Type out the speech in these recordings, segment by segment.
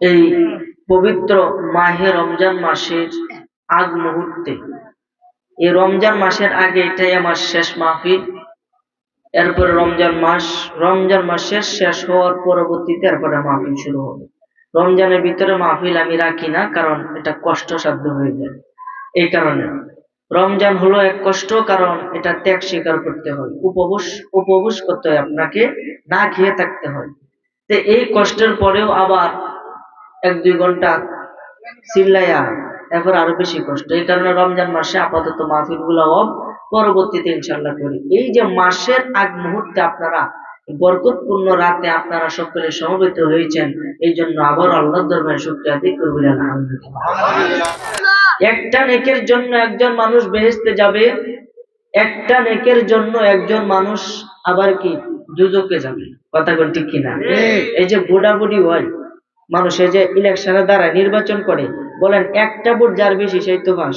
এই পবিত্র মাহে রমজান মাসের আগ মুহূর্তে। এই রমজান মাসের আগে এটাই আমার শেষ মাহফিল। এরপরে রমজান মাস, রমজান মাসের শেষ হওয়ার পরবর্তীতে এরপরে মাহফিল শুরু হবে। রমজানের ভিতরে মাহফিল আমি রাখি না, কারণ এটা কষ্টসাধ্য হয়ে যায়। এই কারণে। রমজান হলো এক কষ্ট, কারণ এটা ত্যাগ স্বীকার করতে হয়। উপবাস উপবাস করতে হয় আপনাকে, না খেয়ে থাকতে হয়। তো এই কষ্টের পরেও আবার এক দুই ঘণ্টা চিল্লাইয়া এরপর আরও বেশি কষ্ট। এই কারণে রমজান মাসে আপাতত মাহফিলগুলা পরবর্তীতে ইনশাল্লাহ করি। এই যে মাসের আগ মুহূর্তে আপনারা বরকতপূর্ণ রাতে আপনারা সকলে সমবেত হয়েছেন এই জন্য আবার আল্লাহ দরবারে শুক্রিয়া আদি করবেন আলহামদুলিল্লাহ। একটা নেকের জন্য একজন মানুষ বেহেস্তে যাবে একটা নেকের জন্য একজন মানুষ আবার কি দুজকে যাবে। কথা ঠিক কিনা? এই যে বুড়া বুড়ি হয় মানুষ যে ইলেকশনে দাঁড়ায় নির্বাচন করে বলেন একটা ভোট যার বেশি সেই তো পাস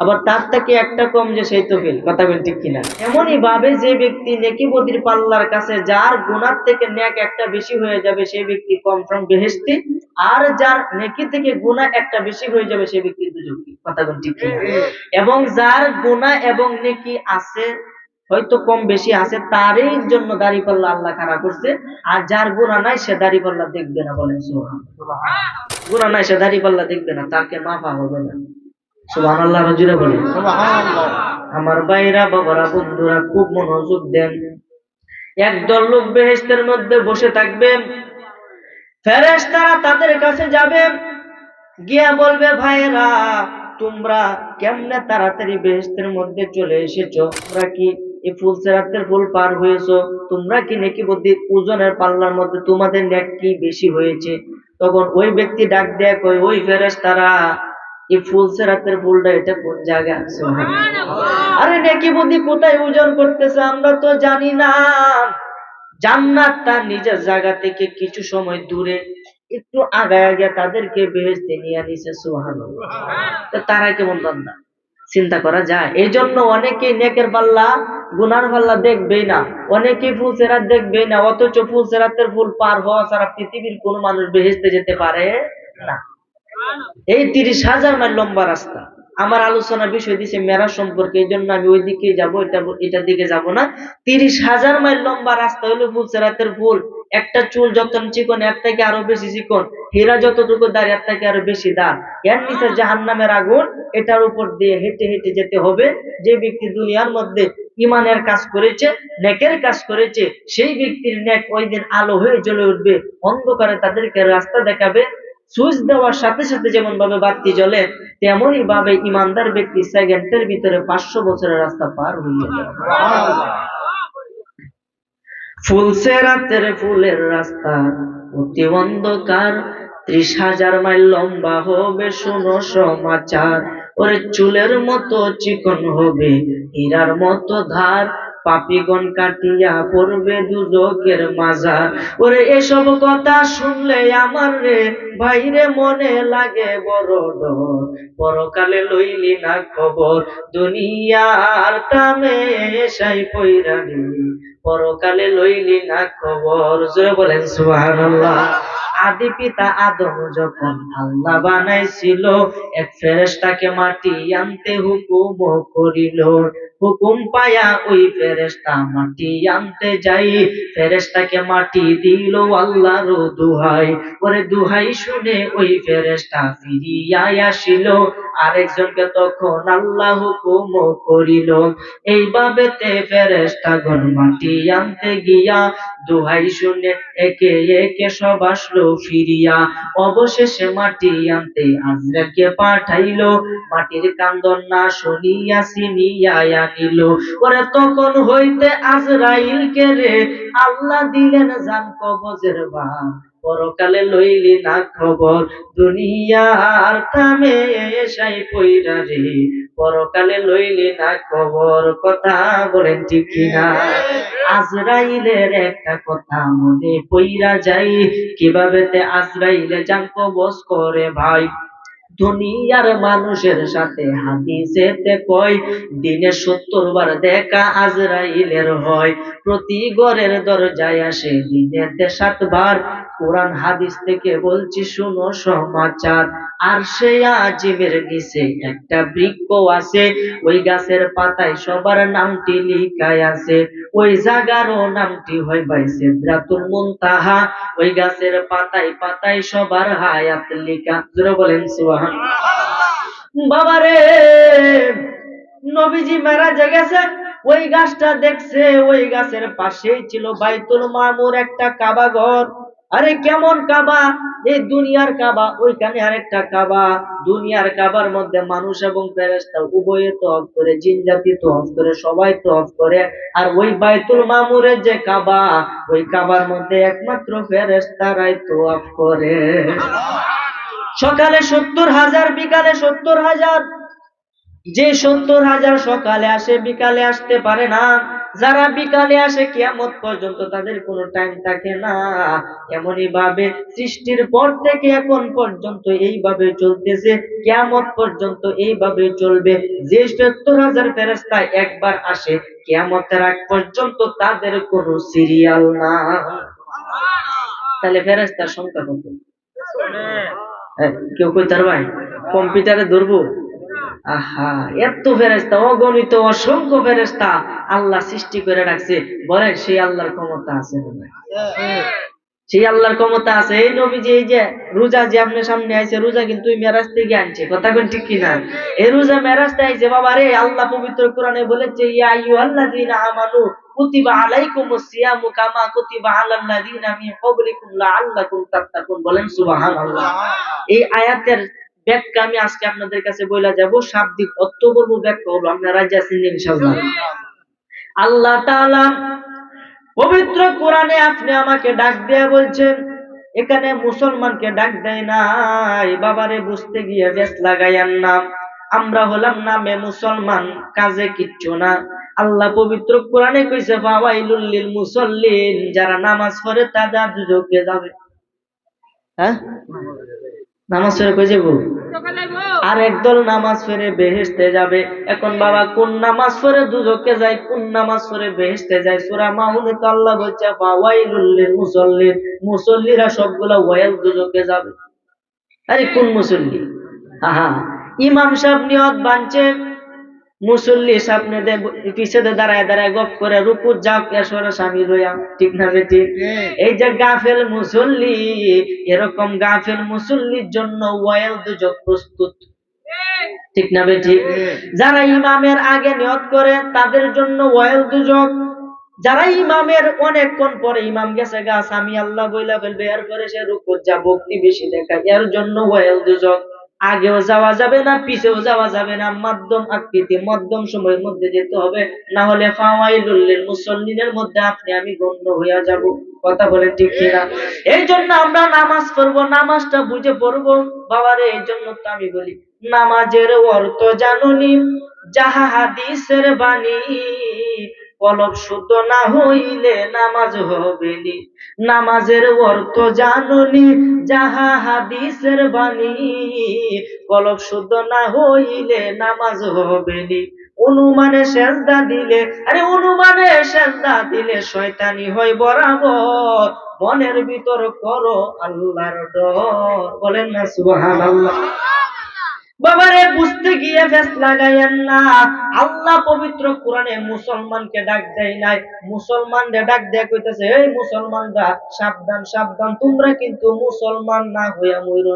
আবার তার থেকে একটা কম যে সেই তো ফেল কথা বল ঠিক কিনা? এমনই ভাবে যে ব্যক্তি নেকি বদির পাল্লার কাছে যার গুণার থেকে ন্যাক একটা বেশি হয়ে যাবে সেই ব্যক্তি কম ফ্রম বেহেস্তি আর যার নেকি থেকে গুণা একটা বেশি হয়ে যাবে সেই ব্যক্তি দুজকি কথা বল ঠিক কিনা? এবং যার গুণা এবং নেকি আছে হয়তো কম বেশি আছে তারই জন্য দাড়ি পাল্লা আল্লাহ খারাপ করছে। আর যার গুণা নাই সে দাড়ি পাল্লা দেখবে না বলেন গুণা নাই সে দাড়ি পাল্লা দেখবে না তাকে মাফা হবে না। সুবাহ আল্লাহ রজুরে বলে আমার বাইরা বাবারা বন্ধুরা খুব মনোযোগ দেন। একদল লোক বেহেস্তের মধ্যে বসে থাকবে ফেরেশতারা তাদের কাছে যাবে। গিয়া বলবে ভাইরা তোমরা কেমনে তাড়াতাড়ি বেহেস্তের মধ্যে চলে এসেছ? তোমরা কি এই ফুল সেরাতের ফুল পার হয়েছো। তোমরা কি নাকি বুদ্ধি? ওজনের পাল্লার মধ্যে তোমাদের নেক কি বেশি হয়েছে। তখন ওই ব্যক্তি ডাক দেয় কই ওই ফেরেশতারা এই ফুল সেরাতের ফুলটা এটা কোন জায়গা আরে নেকি বুদ্ধি কোথায় ওজন করতেছে আমরা তো জানি না। জান্নাত তার নিজের জায়গা থেকে কিছু সময় দূরে একটু আগায় আগে তাদেরকে বেহেস্তে নিয়ে নিছে সুহান তারা কেমন বান্দা? চিন্তা করা যায়। এই জন্য অনেকে নেকের পাল্লা গুনার পাল্লা দেখবেই না। অনেকে ফুল সেরাত দেখবেই না, অথচ ফুল সেরাতের ফুল পার হওয়া ছাড়া পৃথিবীর কোন মানুষ বেহেস্তে যেতে পারে না। এই তিরিশ হাজার মাইল লম্বা রাস্তা। আমার আলোচনা বিষয় দিছে মেরা সম্পর্কে, এই জন্য আমি ওই দিকে যাব, এটা এটার দিকে যাব না। তিরিশ হাজার মাইল লম্বা রাস্তা হলো ফুল সেরাতের ফুল। একটা চুল যত চিকন, এর থেকে আরও বেশি চিকন। হীরা যতটুকু দাঁড়, এর থেকে আরও বেশি দাঁড়। এর নিচে জাহান নামের আগুন, এটার উপর দিয়ে হেঁটে হেঁটে যেতে হবে। যে ব্যক্তি দুনিয়ার মধ্যে ইমানের কাজ করেছে, নেকের কাজ করেছে, সেই ব্যক্তির নেক ওই দিন আলো হয়ে জ্বলে উঠবে, অন্ধকারে তাদেরকে রাস্তা দেখাবে সুইচ দেওয়ার সাথে সাথে যেমন ভাবে বাতি জ্বলে তেমনই ভাবে ইমানদার ব্যক্তি সেকেন্ডের ভিতরে পাঁচশো বছরের রাস্তা পার হয়ে ফুলসে রাতের ফুলের রাস্তা, অতি অন্ধকার, ত্রিশ হাজার মাইল লম্বা হবে, শুনো সমাচার। ওরে চুলের মতো চিকন হবে, হীরার মতো ধার, পাপিগণ কাটিয়া পড়বে দুজকের মাজার। ওরে এসব কথা শুনলে আমার রে বাইরে মনে লাগে বড় ডর। পরকালে লইলি না খবর, দুনিয়ার কামে সাই পইরা পরকালে লইলি না খবর, জোরে বলেন সুবহানাল্লাহ। আদি পিতা আদম যখন আল্লাহ বানাইছিল, এক ফেরেশতাকে মাটি আনতে হুকুম করিল। হুকুম পায়া ওই ফেরেশতা মাটি আনতে যাই। ফেরেশতাকে মাটি দিল আল্লাহর দুহাই। ওরে দুহাই শুনে ওই ফেরেশতা ফিরিয়া আসিল। আরেকজনকে তখন আল্লাহ হুকুম করিল। এইভাবে তে ফেরেশতা গণ মাটি আনতে গিয়া দুহাই শুনে একে একে সব আসলো ফিরিয়া। অবশেষে মাটি আনতে আজরাকে পাঠাইলো। মাটির কান্দন না শুনিয়া সিনিয়া আনিল। ওরে, তখন হইতে আজরাইল কে রে, আল্লাহ দিলেন জান কবজের বা পরকালে লইলি না খবর, দুনিয়ার কামে সাই পইরা রে। পরকালে লইলি না খবর, কথা বলেন ঠিক কিনা? আজরাইলের একটা কথা মনে পইরা যাই কীভাবে তে আজরাইলে জান কবজ করে ভাই? দুনিয়ার মানুষের সাথে হাদিসেতে কয়, দিনে সত্তর বার দেখা আজরাইলের হয়। প্রতি ঘরের দরজায় আসে দিনেতে সাতবার কোরআন হাদিস থেকে বলছি, শুনো সমাচার। আর সে আজিমের নিচে একটা বৃক্ষ আছে, ওই গাছের পাতায় সবার নামটি লিখায় আছে। ওই জায়গারও নামটি হয় ভাই সিদরাতুল মুনতাহা। ওই গাছের পাতায় পাতায় সবার হায়াত লিখা। জোরে বলেন, সুবহানাল্লাহ। বাবারে নবীজি মেরাজে গেছে। ওই গাছটা দেখছে, ওই গাছের পাশেই ছিল বাইতুল মামুর একটা কাবা ঘর। আরে কেমন কাবা? এই দুনিয়ার কাবা, ওইখানে আরেকটা কাবা। দুনিয়ার কাবার মধ্যে মানুষ এবং ফেরেস্তা উভয়ে তো অফ করে, জিন জাতি তো অফ করে, সবাই তো অফ করে। আর ওই বাইতুল মামুরের যে কাবা, ওই কাবার মধ্যে একমাত্র ফেরেস্তারাই তো অফ করে। সকালে সত্তর হাজার, বিকালে সত্তর হাজার। যে সত্তর হাজার সকালে আসে বিকালে আসতে পারে না। যারা বিকালে আসে কিয়ামত পর্যন্ত তাদের কোনো টাইম থাকে না। এমনই ভাবে সৃষ্টির পর থেকে এখন পর্যন্ত এইভাবে চলতেছে। কিয়ামত পর্যন্ত এইভাবে চলবে। যে সত্তর হাজার ফেরেস্তা একবার আসে কিয়ামতের আগ পর্যন্ত তাদের কোনো সিরিয়াল না। তাহলে ফেরেস্তার সংখ্যা কত? হ্যাঁ, কেউ কই তার ভাই কম্পিউটারে ধরবো? আহা, এত ফেরেস্তা অগণিত, অসংখ্য ফেরেস্তা আল্লাহ সৃষ্টি করে রাখছে। বলেন, সেই আল্লাহর ক্ষমতা আছে সেই আল্লাহর ক্ষমতা আছে। এই নবীজি, এই যে রোজা যে আপনার সামনে আইছে, রোজা কিন্তু ওই মেরাজ থেকে আনছে। কথা কোন ঠিক কিনা? এই রোজা মেরাজ আইছে, বাবা রে, আল্লাহ পবিত্র কোরআনে বলেছে, ইয়া আইয়ুহাল্লাযীনা আমানু কুতিবা আলাইকুমুস সিয়ামু কামা কুতিবা আলাল্লাযীনা মিন ক্বাবলিকুম লাআল্লাকুম তাত্তাকুন। বলেন সুবহানাল্লাহ। এই আয়াতের ব্যাখ্যা আমি আজকে আপনাদের কাছে বইলা যাব। শাব্দিক অর্থ ব্যাখ্যা হলো আপনারা রাজি আছেন ইনশাআল্লাহ। আল্লাহ তাআলা পবিত্র কোরআনে আপনি আমাকে ডাক দেয়া বলছেন, এখানে মুসলমানকে ডাক দেয় নাই। বাবারে, বুঝতে গিয়ে বেশ লাগাইয়ার নাম আমরা হলাম নামে মুসলমান, কাজে কিচ্ছু না। আল্লাহ পবিত্র কোরআনে কইছে, ফাওয়াইলুল লিল মুসাল্লিন যারা নামাজ পড়ে তারা দুজকে যাবে। হ্যাঁ? নামাজ ফেরে কই যাব? আর একদল নামাজ ফেরে বেহেস্তে যাবে। এখন বাবা কোন নামাজ ফেরে দুজকে যায় কোন নামাজ ফেরে বেহেস্তে যায়? সূরা মাহুনে তো আল্লাহ বলছে ফাওয়াইলুল লিল মুসাল্লিন মুসল্লিরা সবগুলা ওয়াইল দুজকে যাবে। আরে কোন মুসল্লি? আহা ইমাম সাহেব নিয়ত বানছে। মুসল্লি সামনে পিছনে দাঁড়ায় দাঁড়ায় গপ করে রুকু যাও কেশর স্বামী লইয়া। ঠিক না বেটি এই যে গাফেল মুসল্লি এরকম গাফেল মুসল্লির জন্য ওয়াইল দুজক প্রস্তুত। ঠিক না বেটি যারা ইমামের আগে নিয়ত করে তাদের জন্য ওয়াইল দুজক। যারা ইমামের অনেকক্ষণ পরে ইমাম গেছে গা আমি আল্লাহ বইলা ফেলবে। এরপরে সে রুকু যা ভক্তি বেশি দেখায় এর জন্য ওয়াইল দুজক। আগেও যাওয়া যাবে না, পিছেও যাওয়া যাবে না। মাধ্যম আকৃতি, মধ্যম সময়ের মধ্যে যেতে হবে। না হলে ফাওয়াইলুল মুসল্লিনের মধ্যে আপনি, আমি গণ্য হইয়া যাব। কথা বলে ঠিক কিনা? এই জন্য আমরা নামাজ পড়ব, নামাজটা বুঝে পড়ব। বাবারে এই জন্য তো আমি বলি, নামাজের অর্থ জানুনি, যাহা হাদিসের বাণী কলব শুদ্ধ না হইলে নামাজ হবে নামাজের অর্থ জানুনি, যাহা হাদিসের বাণী। কলব শুদ্ধ না হইলে নামাজ হবে নি। অনুমানে সেজদা দিলে, আরে অনুমানে সেজদা দিলে শয়তানি হয় বরাবর। মনের ভিতর করো আল্লাহর ডর। বলেন না, সুবহানাল্লাহ। বাবারে, বুঝতে গিয়ে ফেস লাগাইয়েন না। আল্লাহ পবিত্র কোরআনে মুসলমানকে ডাক দেয় নাই। মুসলমানরে ডাক দেয়া কইতেছে, এই মুসলমানরা, সাবধান সাবধান, তোমরা কিন্তু মুসলমান না হইয়া মইরো